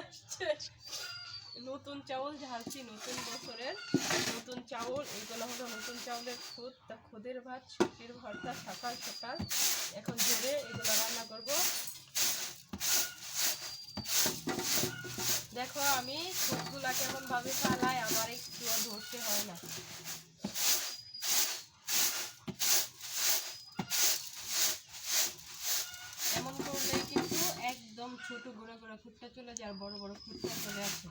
আসছে নতুন চাউল ঝাড়ছি নতুন বছরের, নতুন চাউল, এগুলো হলো নতুন চাউলের খুদ, তা খুদের ভাত, শুকির ভর্তা, সকাল সকাল। এখন জোরে এগুলো রান্না করব। দেখো আমি খুদগুলা কেমনভাবে ফালাই আমার এই ছোট গুঁড়ো গুঁড়ো খুঁটটা চলে যায় আর বড় বড় খুঁটটা চলে আসে।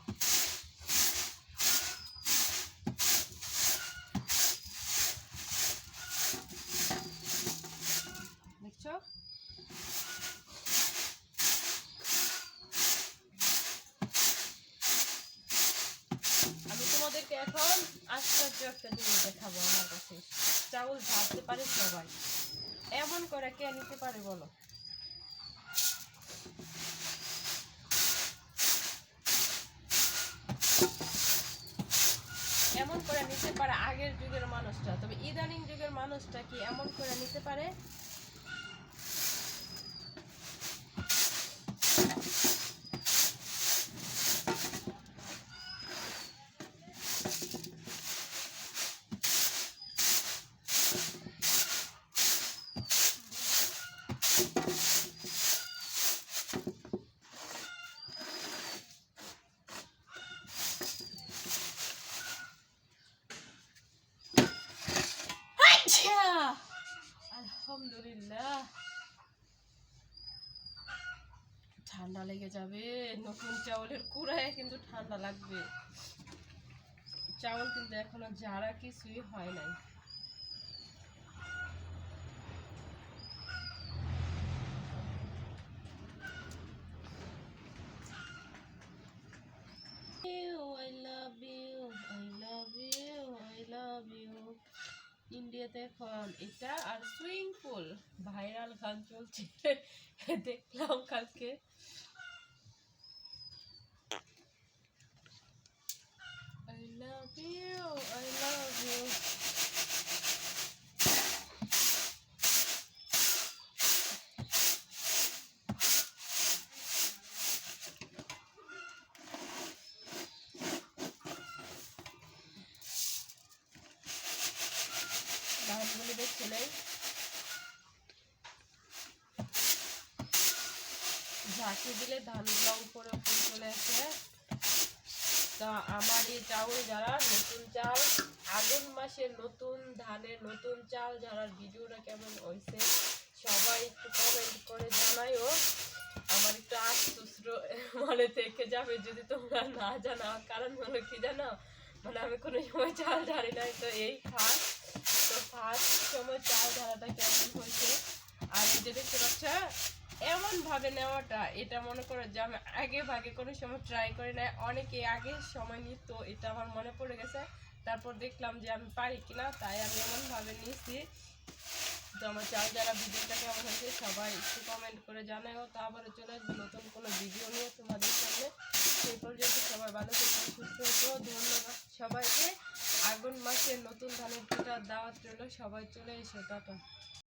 আমি তোমাদেরকে এখন আশ্চর্য একটা জিনিস দেখাবো আমার কাছে। চাউল ঝাড়তে পারে সবাই। এমন করে কে নিতে পারে বলো এমন করে নিতে পারে আগের যুগের মানুষটা। তবে ইদানিং যুগের মানুষটা কি এমন করে নিতে পারে? আলহামদুলিল্লাহ। ঠান্ডা লেগে যাবে। নতুন চাউলের কুড়ায় কিন্তু ঠান্ডা লাগবে। চাউল কিন্তু এখনও যারা কিছুই হয় নাই। ইন্ডিয়াতে এখন এটা আর সুইমিং পুল। ভাইরাল গান চলছে। দেখলাম কালকে। I love you, I love you. ধানগুলি দেখছে নেই ঝাঁকি দিলে ধানগুলো উপরে উপরে চলে আসে। তা আমার এই চাউল যারা নতুন চাল, আগুন মাসের নতুন ধানের নতুন চাল যারা ভিডিওটা কেমন হয়েছে, সবাই একটু কমেন্ট করে আমার একটু আশ্চর্য মনে থেকে যাবে যদি তোমরা না জানো কারণ হলো কি জানো? মানে আমি কোনো সময় চাল নাই তো এই খাস। তো ফার্স্ট সময় চাল ঝাড়াটা কেমন হয়েছে? আর এই যে দেখতে পাচ্ছ এমন ভাবে নেওয়াটা, এটা মনে করো যে আমি আগে ভাগে কোনো সময় ট্রাই করি না অনেকে আগে সময় নিত, এটা আমার মনে পড়ে গেছে। তারপর দেখলাম যে আমি পারি কিনা, তাই আমি এমন ভাবে নিয়েছি। তো আমার চাল যারা ভিডিওটা কেমন হয়েছে, সবাই একটু কমেন্ট করে জানাও। তো আবারও চলে আসবে নতুন কোনো ভিডিও নিয়ে তোমাদের সামনে। সেই পর্যন্ত সবাই ভালো থাকবে সুস্থ হতো ধন্যবাদ সবাইকে। আগুন মাসে নতুন ধানের পিঠার দাওয়াত রইল সবাই চলে এসো টাটা।